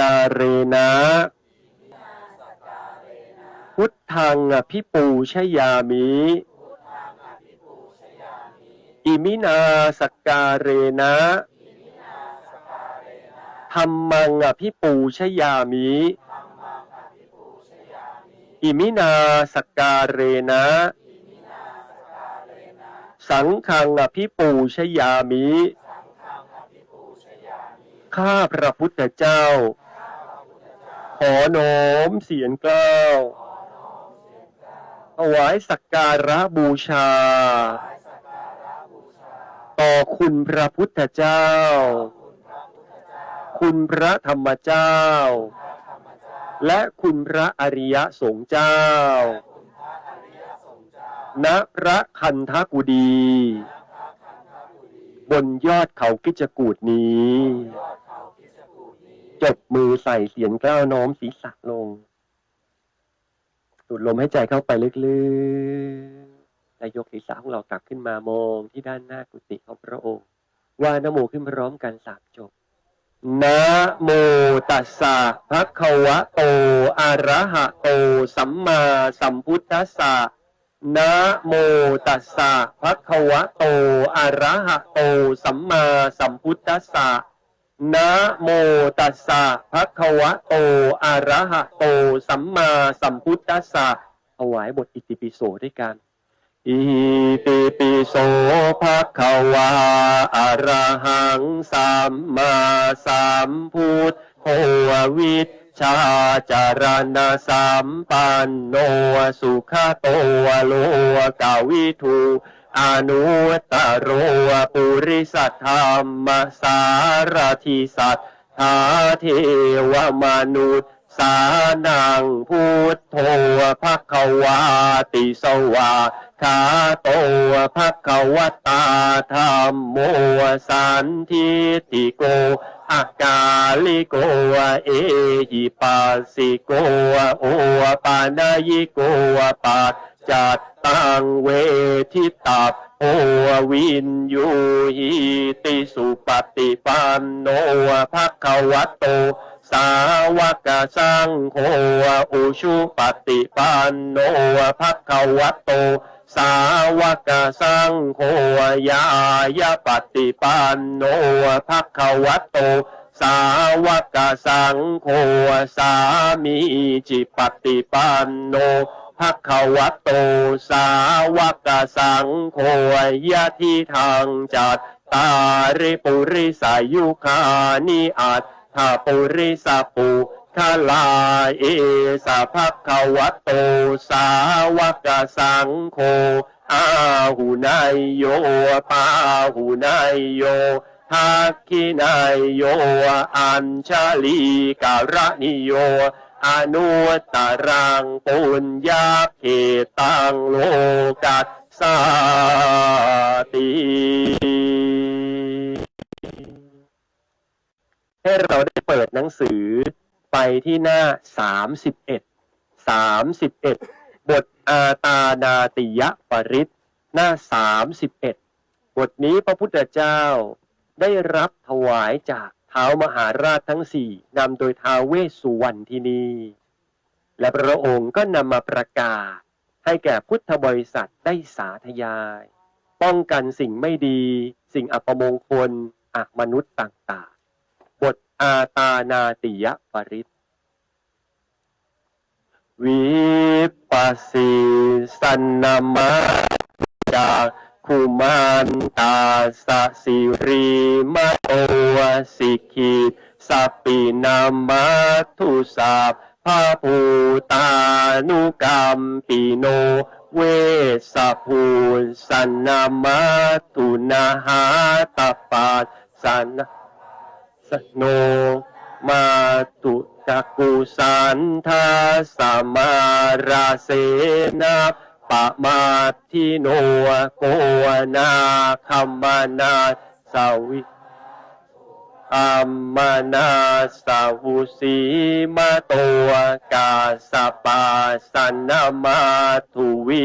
การเรนะ พุทธังอภิปูชยามิ อิมินาสกการเรนะธรรมังอภิปูชยามิ อิมินาสกการเรนะ สังฆังอภิปูชยามิ ข้าพระพุทธเจ้า ขอน้อมเสียงเกล้าวถวายสักการะบูชา ต่อคุณพระพุทธเจ้า คุณพระธรรมเจ้า และคุณพระอริยสงฆ์เจ้า ณพระคันธกุดี บนยอดเขากิจกูดนี้ จบมือใส่เสียงกล้าวน้อมศีรษะลง สูดลมให้ใจเข้าไปลึกๆและยกศีรษะของเรากลับขึ้นมามองที่ด้านหน้ากุฏิของพระองค์ ว่านโมขึ้นพร้อมกันสามจบนะโมตัสสะภะคะวะโต อะระหะโต สัมมาสัมพุทธัสสะนะโมตัสสะภะคะวะโต อะระหะโต สัมมาสัมพุทธัสสะ นะโมตัสสะภะคะวะโตอะระหะโต สัมมาสัมพุทธัสสะถวายบทอิติปิโสด้วยกัน อิติปิโสภะคะวะอะระหังสัมมาสัมพุทโธวิชชาจารณสัมปันโนสุขโตโลกาวิทู อนุตโรปุริสัทธรรมสารทิสัทธาเทวมนุษย์สานังพุทโธภะควาติสวาคาโตภะควตาธรรมโมสันทิติโกอากาลิโกเอหิปัสสิโกโอปานายิโกปัจ จัตตังเวทิตัปโอวินยูหิติสุปฏิปันโนภะคะวะโต สาวกสังโฆอุชุปฏิปันโนภะคะวะโต สาวกสังโฆยายาปฏิปันโนภะคะวะโตสาวกสังโฆสามีจิปฏิปันโน ภคะวะโตสาวกสังโฆยะทิทางจัตตาริปุริสายุคานิอัตถาปุริสปุทลาเอสะภคะวะโตสาวกสังโฆอาหุนายโยปาหุนายโยทักขินายโย อัญชลีการนิโย อนุตตรังปุญญาเขตังโลกัสสาติให้เราได้เปิดหนังสือไปที่หน้า 31 31 บทอาตานาติยปริตหน้า 31 บทนี้พระพุทธเจ้าได้รับถวายจาก ท้ามหาราชทั้งสี่นำโดยท้าวเวสสุวรรณที่นี่และพระองค์ก็นำมาประกาศ ให้แก่พุทธบริษัทได้สาธยาย ป้องกันสิ่งไม่ดี สิ่งอัปมงคลอักมนุษย์ต่างๆ บทอาตานาติยปริตวิปัสสิสันนามะจา กุมันตาสสิริมะโตสิกิสปปินามาทุสาพพระภูตานุกรรมปิโน เวสภูสันนามาตุนาหาตปัสสันสโนมาตุจักกุสันทาสมาราเสนา ปะมาทิโนโกนาคัมมานาสาวิอัมานาสาวุสีมาโตกาสปาสันนามาทุวี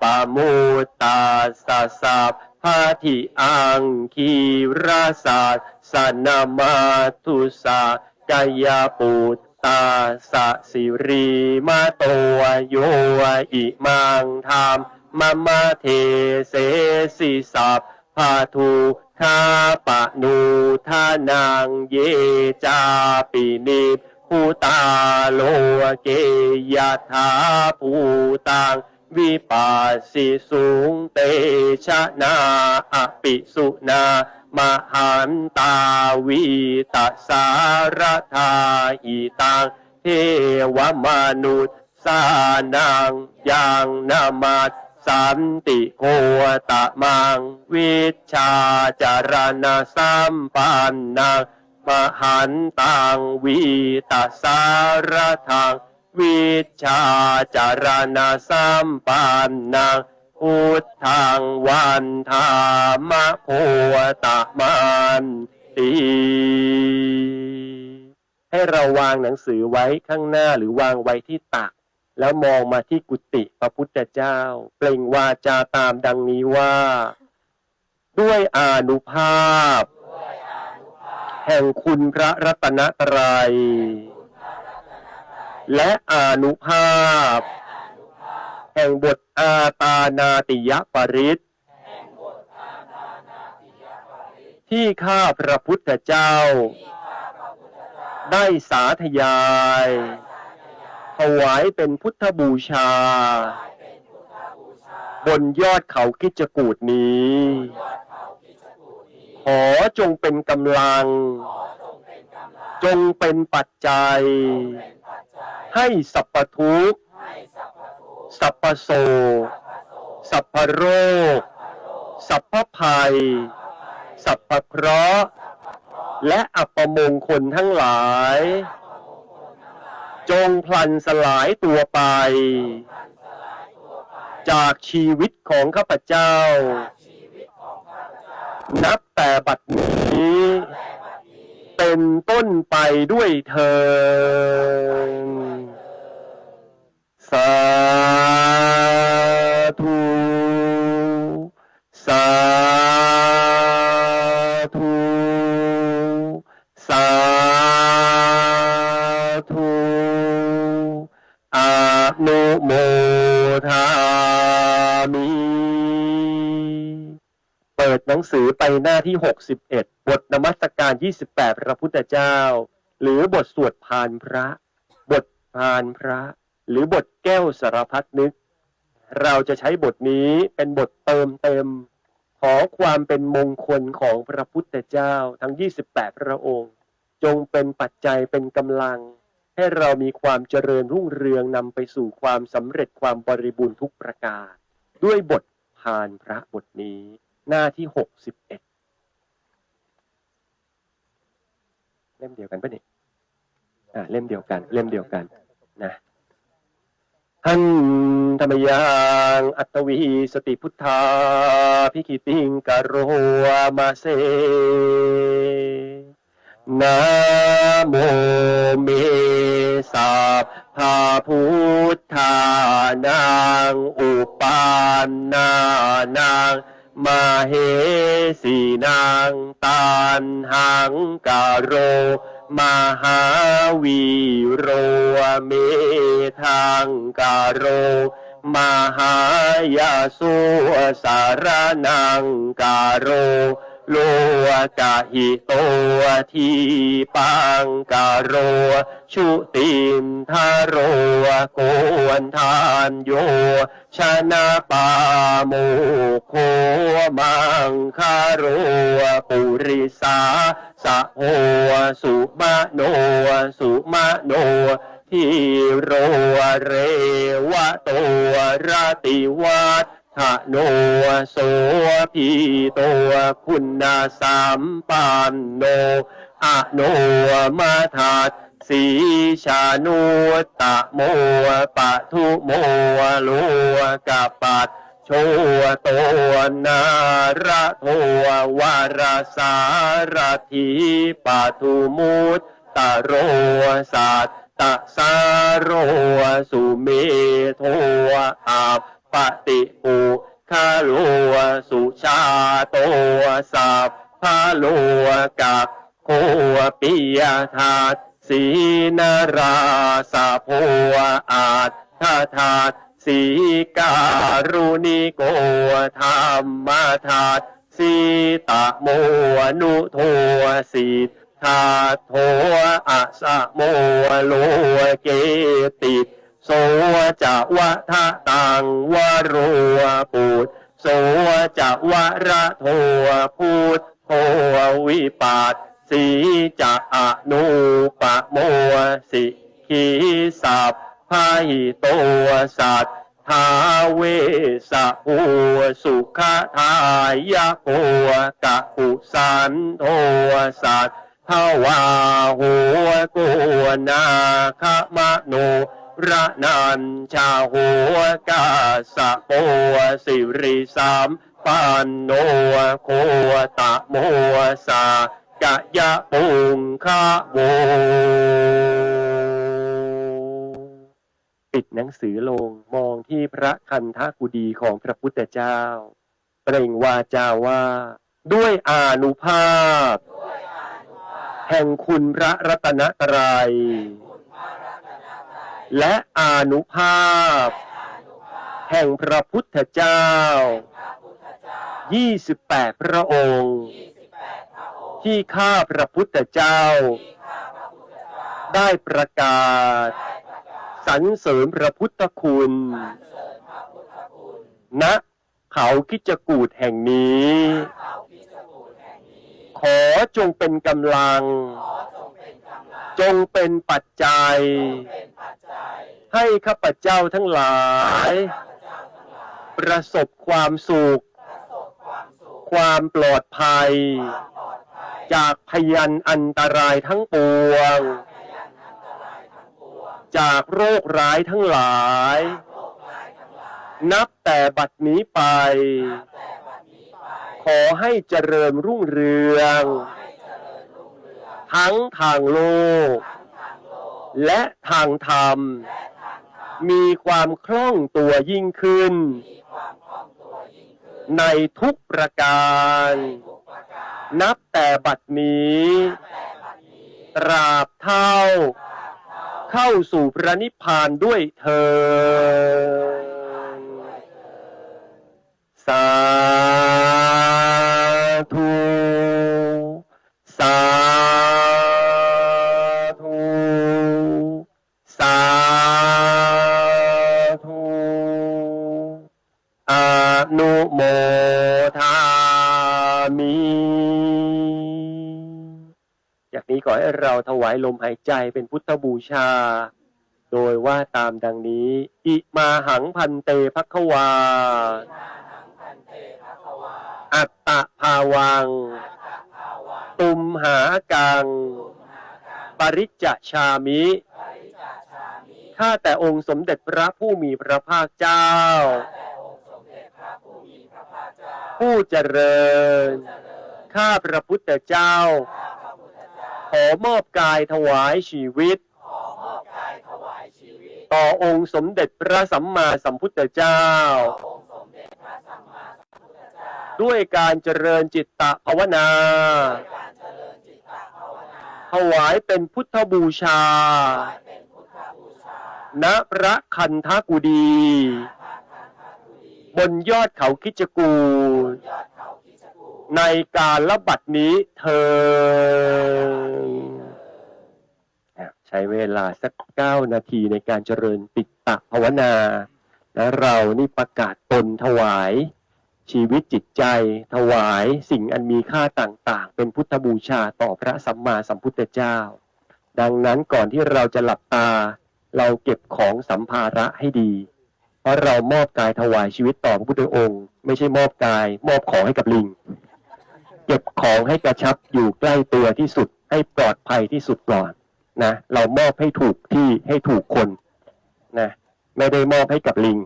ปามุตตาสาสัพาธิอังคีราสาสนามาตุสากายาปุต ตาสะสิรีมาโตโยอิมังธรรมมะมะเทเสสิสัพพาทูคาปะนูทานังเยจาปินิภูตาโลเกยธาภูตังวิปัสสิสุงเตชะนาอปิสุนา มหันตาวิตาสารธาหิตังเทวมนุษย์สานังยังนามาสสันติโกตะมัง วิชาจารณสัมปันนังมหันตังวิตาสารทัง วิชาจารณสัมปันนัง พุทธังวันธามะโพตะมันตีให้เราวางหนังสือไว้ข้างหน้าหรือวางไว้ที่ตัก แล้วมองมาที่กุฏิพระพุทธเจ้า เปล่งวาจาตามดังนี้ว่า ด้วยอานุภาพ แห่งคุณพระรัตนตรัยและอานุภาพ แห่งบทอาตานาติยปริตที่ข้าพระพุทธเจ้า ได้สาธยาย ถวายเป็นพุทธบูชา บนยอดเขากิจกูดนี้ ขอจงเป็นกำลัง จงเป็นปัจจัย ให้สัพพทุกข์ สัพพโส สัพพโรค สัพพภัย สัพพเคราะห์ และอัปมงคลทั้งหลาย จงพลันสลายตัวไป จากชีวิตของข้าพเจ้า นับแต่บัดนี้ เป็นต้นไปด้วยเธอ หนังสือไปหน้าที่ 61 บทนมัสการ 28 พระพุทธเจ้า หรือบทสวดพานพระ บทพานพระ หรือบทแก้วสารพัดนึก เราจะใช้บทนี้เป็นบทเติมเต็ม ขอความเป็นมงคลของพระพุทธเจ้าทั้ง 28 พระองค์ จงเป็นปัจจัยเป็นกำลัง ให้เรามีความเจริญรุ่งเรืองนำไปสู่ความสำเร็จความบริบูรณ์ทุกประการ ด้วยบทพานพระบทนี้ หน้าที่61เอ็ดเล่มเดียวกันปะเนี่ยอ่าเล่มเดียวกัน เล่มเดียวกันนะหันธรรมยังอัตวีสติพุทธาพิกิติงกโรมาเซนะโมเมสัพพาพุทธานังอุปานานัง มาเหสีนางตานหังกาโร มหาวีโรเมทางกาโร มหายาสุสารนังกาโร โลกะหิโตทีปังกาโร ชุติมทาโรโกวนทานโย ชนะปาโมโคมังคาโรปุริสาสะโหสุมาโน สุมาโนทิโรเรวะโตราติวัต ทะโนโสพีโตคุณาสัมปันโนอะโนมาทัสสีชานุตะโมปะทุโมโลกะปัตโชโตนาระโทวารสารถีปะทุมุตตะโรสัตตะสาโรสุเมโทอา ปติปุคาโลสุชาโตสัพพะโลกักโคปิยทัสสีนาราสะโพอาจทาทาตสีการุณิโกธรรมทาตสีตะโมนุโทสีทาโทอะสะโมโลเกติ โสจะวะทะตังวโรปุตโสจะวะระโทพุทโทวิปัสสีจะอนุปโมสิขีสัพพาหิโตสัตทาเวสะโอสุขทายะโกกะอุสันโทสัตทวาหัวโกนาคมะโน ระนันชาหัวกาสะโปสิริสามปันโนโคตะโมสากะยะปุงคะโว ปิดหนังสือลงมองที่พระคันธกุดีของพระพุทธเจ้า เปล่งวาจาว่า ด้วยอานุภาพ แห่งคุณพระรัตนตรัย และอานุภาพ แห่งพระพุทธเจ้า 28 พระองค์ ที่ข้าพระพุทธเจ้า ได้ประกาศสรรเสริญพระพุทธคุณณเขาคิจกูดแห่งนี้ ขอจงเป็นกำลัง จงเป็นปัจจัย ให้ข้าพเจ้าทั้งหลาย ประสบความสุข ความปลอดภัย จากพยันอันตรายทั้งปวง จากโรคร้ายทั้งหลาย นับแต่บัดนี้ไป ขอให้เจริญรุ่งเรือง ทั้งทางโลก และทางธรรม มีความคล่องตัวยิ่งขึ้น ในทุกประการ นับแต่บัดนี้ ตราบเท่า เข้าสู่พระนิพพานด้วยเธอ วายลมหายใจเป็นพุทธบูชา โดยว่าตามดังนี้ อิมาหังพันเตภควา อัตตะภาวัง ตุมหากัง ปริจจชามิข้าแต่องค์สมเด็จพระผู้มีพระภาคเจ้า ผู้เจริญ ข้าพระพุทธเจ้าข อมอบกายถวายชีวิต ต่อองค์สมเด็จพระสัมมาสัมพุทธเจ้า ด้วยการเจริญจิตตภาวนา ถวายเป็นพุทธบูชา ณพระคันธกุดี บนยอดเขาคิจกูฏ ในการละบัดนี้เธอ ใช้เวลาสักเก้านาทีในการเจริญปิตตภาวนา และเรานี่ประกาศตนถวาย ชีวิตจิตใจ ถวายสิ่งอันมีค่าต่างๆ เป็นพุทธบูชาต่อพระสัมมาสัมพุทธเจ้า ดังนั้นก่อนที่เราจะหลับตา เราเก็บของสัมภาระให้ดี เพราะเรามอบกายถวายชีวิตต่อพระพุทธองค์ ไม่ใช่มอบกาย มอบของให้กับลิง เก็บของให้กระชับอยู่ใกล้ตัวที่สุด ให้ปลอดภัยที่สุดก่อนนะเรามอบให้ถูกที่ให้ถูกคนนะไม่ได้มอบให้กับลิง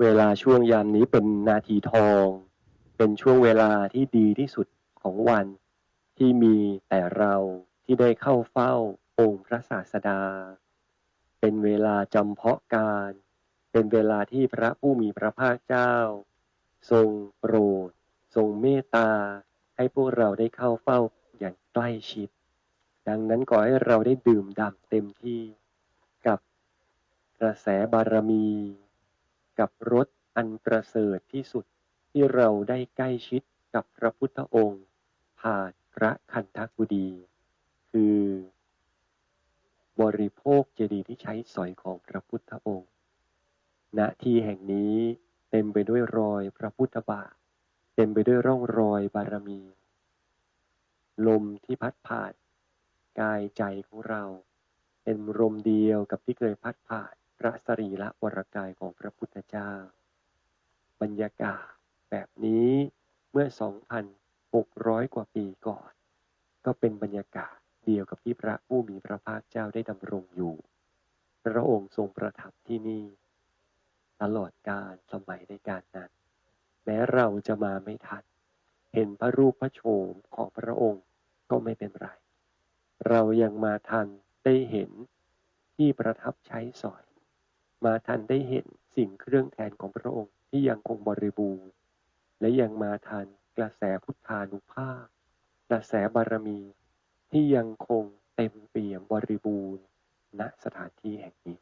เวลาช่วงยามนี้เป็นนาทีทอง เป็นช่วงเวลาที่ดีที่สุดของวัน ที่มีแต่เราที่ได้เข้าเฝ้าองค์พระศาสดา เป็นเวลาจำเพาะการ เป็นเวลาที่พระผู้มีพระภาคเจ้า ทรงโปรด ทรงเมตตา ให้พวกเราได้เข้าเฝ้าอย่างใกล้ชิด ดังนั้นขอให้เราได้ดื่มด่ำเต็มที่ กับกระแสบารมี กับรสอันประเสริฐที่สุดที่เราได้ใกล้ชิดกับพระพุทธองค์ ผ่านพระคันธกุดี คือ บริโภคเจดีย์ที่ใช้สอยของพระพุทธองค์ ณที่แห่งนี้เต็มไปด้วยรอยพระพุทธบาท เต็มไปด้วยร่องรอยบารมี ลมที่พัดผ่าน กายใจของเรา เป็นลมเดียวกับที่เคยพัดผ่าน พระสรีระวรกายของพระพุทธเจ้า บรรยากาศแบบนี้เมื่อ 2,600 กว่าปีก่อน ก็เป็นบรรยากาศเดียวกับที่พระผู้มีพระภาคเจ้าได้ดำรงอยู่ พระองค์ทรงประทับที่นี่ ตลอดกาลสมัยในการนั้น แม้เราจะมาไม่ทัน เห็นพระรูปพระโฉมของพระองค์ก็ไม่เป็นไร เรายังมาทันได้เห็นที่ประทับใช้สอย มาทันได้เห็นสิ่งเครื่องแทนของพระองค์ที่ยังคงบริบูรณ์ และยังมาทันกระแสพุทธานุภาพ กระแสบารมี ที่ยังคงเต็มเปี่ยมบริบูรณ์ณสถานที่แห่งนี้